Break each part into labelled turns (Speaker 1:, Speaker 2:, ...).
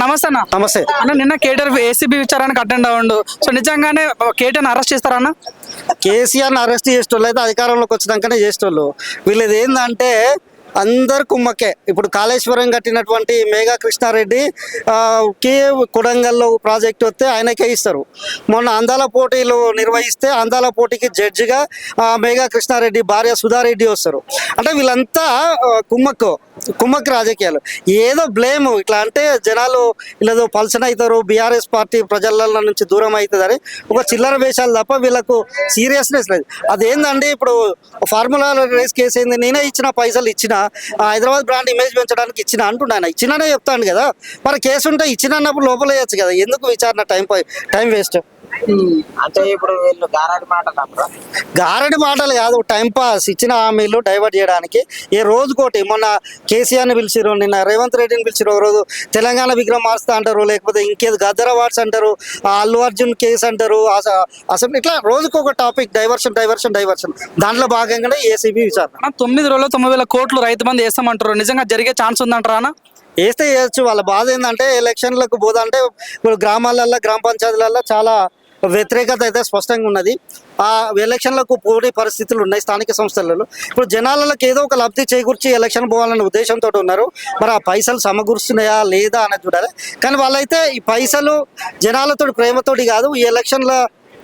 Speaker 1: నమస్తే అన్న.
Speaker 2: నమస్తే.
Speaker 1: అన్న నిన్న కేటీఆర్ ఏసీబీ విచారానికి అటెండ్ అవ్వండు. సో నిజంగానే కేటీఆర్ అరెస్ట్ చేస్తారన్న
Speaker 2: కేసీఆర్ అరెస్ట్ చేసేటోళ్ళు అయితే అధికారంలోకి వచ్చినాకనే చేసేటోళ్ళు. వీళ్ళది ఏంటంటే అందరు కుమ్మక్కే ఇప్పుడు కాళేశ్వరం కట్టినటువంటి మేఘా కృష్ణారెడ్డి కే కొడంగల్లో ప్రాజెక్ట్ వస్తే ఆయనకే ఇస్తారు. మొన్న అందాల పోటీలు నిర్వహిస్తే అందాల పోటీకి జడ్జిగా మేఘా కృష్ణారెడ్డి భార్య సుధారెడ్డి వస్తారు. అంటే వీళ్ళంతా కుమ్మక్కు కుమ్మక్కు రాజకీయాలు. ఏదో బ్లేమ్ ఇట్లా అంటే జనాలు ఇలాదో పల్సన్ అవుతారు బీఆర్ఎస్ పార్టీ ప్రజల నుంచి దూరం అవుతుందని ఒక చిల్లర వేషాలు తప్ప వీళ్ళకు సీరియస్నెస్ లేదు. అదేందండి ఇప్పుడు ఫార్ములా రేస్ కేసు ఏంది నేనే ఇచ్చిన పైసలు ఇచ్చిన హైదరాబాద్ బ్రాండ్ ఇమేజ్ పెంచడానికి ఇచ్చిన అంటున్నాను ఇచ్చినానే చెప్తాను కదా. మరి కేసు ఉంటే ఇచ్చిన అన్నప్పుడు లోపల వేయచ్చు కదా. ఎందుకు విచారణ టైం టైం వేస్ట్?
Speaker 3: అంటే ఇప్పుడు వీళ్ళు గారాడి మాటలు అప్పుడు
Speaker 2: గారడి మాటలు కాదు టైం పాస్ ఇచ్చిన హామీలు డైవర్ట్ చేయడానికి. ఏ రోజుకోటి మొన్న కేసీఆర్ని పిలిచిరు నిన్న రేవంత్ రెడ్డిని పిలిచిరు ఒక రోజు తెలంగాణ విగ్రహం మార్చుతా అంటారు లేకపోతే ఇంకేది గద్దర్ అవార్డ్స్ అంటారు ఆ అల్లు అర్జున్ కేసు అంటారు అస- అసలు ఇట్లా రోజుకొక టాపిక్ డైవర్షన్ డైవర్షన్ డైవర్షన్. దాంట్లో భాగంగానే ఏసీబీ విచారణ.
Speaker 1: తొమ్మిది రోజుల్లో తొమ్మిది వేల కోట్లు రైతు బంధు వేస్తామంటారు. నిజంగా జరిగే ఛాన్స్ ఉందంటారా
Speaker 2: వేస్తే చేయొచ్చు వాళ్ళ బాధ ఏంటంటే ఎలక్షన్లకు పోదంటే ఇప్పుడు గ్రామాలల్లో గ్రామ పంచాయతీలలో చాలా వ్యతిరేకత అయితే స్పష్టంగా ఉన్నది. ఆ ఎలక్షన్లకు పోటీ పరిస్థితులు ఉన్నాయి స్థానిక సంస్థలలో. ఇప్పుడు జనాలకు ఏదో ఒక లబ్ధి చేకూర్చి ఎలక్షన్ పోవాలనే ఉద్దేశంతో ఉన్నారు. మరి ఆ పైసలు సమకూరుస్తున్నాయా లేదా అనేది చూడాలి. కానీ వాళ్ళైతే ఈ పైసలు జనాలతో ప్రేమతోటి కాదు ఈ ఎలక్షన్ల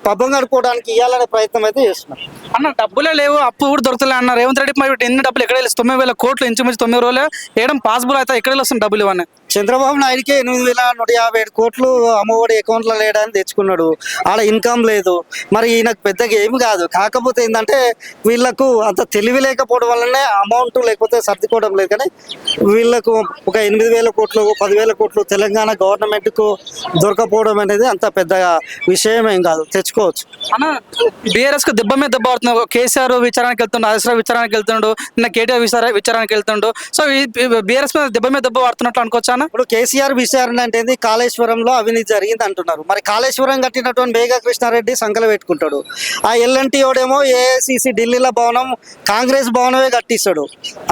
Speaker 2: పబ్బం గడుపుకోవడానికి ఇవ్వాలనే ప్రయత్నం అయితే చేస్తున్నారు.
Speaker 1: అన్న డబ్బులే లేవు అప్పు కూడా దొరుకుతలే అన్న. రేవంత్ రెడ్డి మరి ఎన్ని డబ్బులు ఎక్కడ వెళ్ళి? తొమ్మిది వేల కోట్లు ఇంచుమించు తొమ్మిది రోజులు. వేయడం పాసిబుల్ అయితే ఎక్కడ వస్తుంది డబ్బులు ఇవన్నీ
Speaker 2: చంద్రబాబు నాయుడుకి ఎనిమిది వేల నూట యాభై ఏడు కోట్లు అమ్మఒడి అకౌంట్లో లేడని తెచ్చుకున్నాడు. ఆడ ఇన్కమ్ లేదు. మరి ఈయనకు పెద్దగా ఏమి కాదు. కాకపోతే ఏంటంటే వీళ్ళకు అంత తెలివి లేకపోవడం వల్లనే అమౌంట్ లేకపోతే సర్దుకోవడం లేదు. కానీ వీళ్ళకు ఒక ఎనిమిది వేల కోట్లు పదివేల కోట్లు తెలంగాణ గవర్నమెంట్కు దొరకపోవడం అనేది అంత పెద్ద విషయం ఏం కాదు. తెచ్చుకోవచ్చు.
Speaker 1: బీఆర్ఎస్కు బీఆర్ఎస్ దెబ్బ మీద దెబ్బ కేసీఆర్ విచారానికి వెళ్తుండు హరీశ్రావు విచారానికి వెళ్తుండు నిన్న కేటీఆర్ విచారానికి వెళ్తున్నాడు సో బీఆర్ఎస్ మీద దెబ్బ మీద దెబ్బ పడుతున్నట్లు అనుకోవచ్చా
Speaker 2: ఇప్పుడు కేసీఆర్ విచారణ అంటే కాళేశ్వరంలో అవినీతి జరిగింది అంటున్నారు. మరి కాళేశ్వరం కట్టినటువంటి మేఘా కృష్ణారెడ్డి సంకలు పెట్టుకుంటాడు. ఆ ఎల్ఎన్టీ ఓడేమో ఏఐసిసి ఢిల్లీలో భవనం కాంగ్రెస్ భవనమే కట్టిస్తాడు.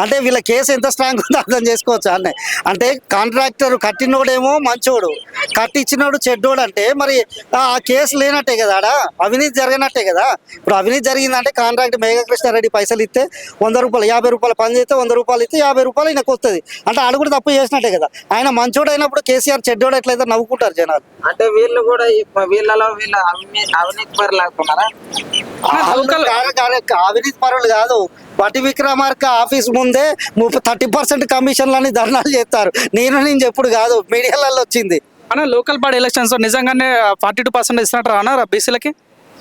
Speaker 2: అంటే వీళ్ళ కేసు ఎంత స్ట్రాంగ్ ఉందో అర్థం చేసుకోవచ్చు అన్నే అంటే కాంట్రాక్టర్ కట్టినోడేమో మంచోడు. కట్టించినోడు చెడ్డోడు అంటే మరి ఆ కేసు లేనట్టే కదా ఆడ? అవినీతి జరగనట్టే కదా? ఇప్పుడు అవినీతి జరిగిందంటే కాంట్రాక్ట్ మేఘకృష్ణారెడ్డి పైసలు ఇస్తే వంద రూపాయలు యాభై రూపాయలు పని చేస్తే వంద రూపాయలు ఇస్తే యాభై రూపాయలు ఈయనకు వస్తుంది అంటే ఆడు కూడా తప్పు చేసినట్టే కదా. ఆయన మంచోడు అయినప్పుడు కేసీఆర్ చెడ్డోడు ఎట్లయితే నవ్వుకుంటారు జనాలు.
Speaker 3: అంటే వీళ్ళు కూడా వీళ్ళలో వీళ్ళ అవినీతి పరులు
Speaker 2: కాదు, అవినీతి పరులు కాదు. వటి విక్రమార్క ఆఫీస్ ముందే ముప్పై థర్టీ పర్సెంట్ కమిషన్లని ధర్నాలు చేస్తారు. నేను నేను చెప్పుడు కాదు మీడియాలలో వచ్చింది.
Speaker 1: అన్న లోకల్ బాడీ ఎలక్షన్స్ నిజంగానే ఫార్టీ టూ పర్సెంట్ ఇస్తున్నట్టు అన్న బీసీలకి?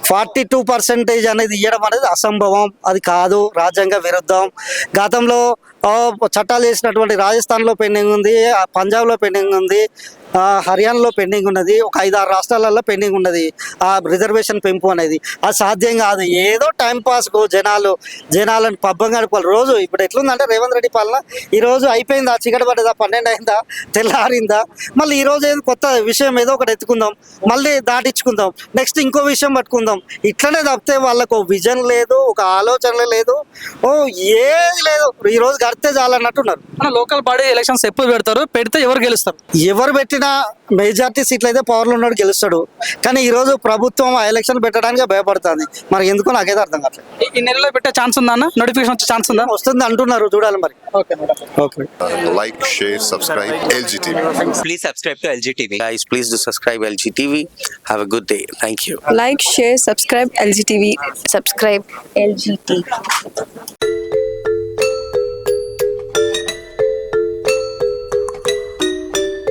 Speaker 2: ఫార్టీ టూ పర్సెంటేజ్ అనేది ఇవ్వడం అనేది అసంభవం. అది కాదు రాజ్యాంగ విరుద్ధం. గతంలో చట్టాలు చేసినటువంటి రాజస్థాన్లో పెండింగ్ ఉంది ఆ, పంజాబ్లో పెండింగ్ ఉంది హర్యానాలో పెండింగ్ ఉన్నది ఒక ఐదు ఆరు రాష్ట్రాలలో పెండింగ్ ఉన్నది ఆ రిజర్వేషన్ పెంపు అనేది. అది సాధ్యం కాదు. ఏదో టైంపాస్కు జనాలు జనాలను పబ్బం గడపాలి. రోజు ఇప్పుడు ఎట్లుందంటే రేవంత్ రెడ్డి పాలన ఈ రోజు అయిపోయిందా? చీకటి పడ్డదా? పన్నెండు అయిందా? తెల్లారిందా? మళ్ళీ ఈరోజు ఏదో కొత్త విషయం ఏదో ఒకటి ఎత్తుకుందాం మళ్ళీ దాటించుకుందాం. నెక్స్ట్ ఇంకో విషయం పట్టుకుందాం. ఇట్లనే తప్పితే వాళ్ళకు విజన్ లేదు ఒక ఆలోచన లేదు. ఓ ఏది లేదు. ఈ గడితే చాలన్నట్టున్నారు
Speaker 1: అన్న లోకల్ బాడీ ఎలక్షన్స్ ఎప్పుడు పెడతారు పెడితే ఎవరు గెలుస్తారు
Speaker 2: ఎవరు పెట్టినా మెజార్టీ సీట్లు అయితే పవర్లో ఉన్నాడు గెలుస్తాడు కానీ ఈ రోజు ప్రభుత్వం ఆ ఎలక్షన్ పెట్టడానికి భయపడుతుంది మరి ఎందుకో నాకైతే అర్థం కావట్లేదు
Speaker 1: ఈ- నెలలో పెట్టే ఛాన్స్ ఉందా అన్న నోటిఫికేషన్ వచ్చే ఛాన్స్ ఉందా
Speaker 2: వస్తుంది అంటున్నారు చూడాలి మరి
Speaker 1: okay
Speaker 2: okay
Speaker 4: like, share, subscribe, LGTV.
Speaker 5: Please subscribe to LG TV.
Speaker 6: Guys, please do subscribe LG TV. Have a good day. Thank you.
Speaker 7: like, share, subscribe LGTV. Subscribe LGTV.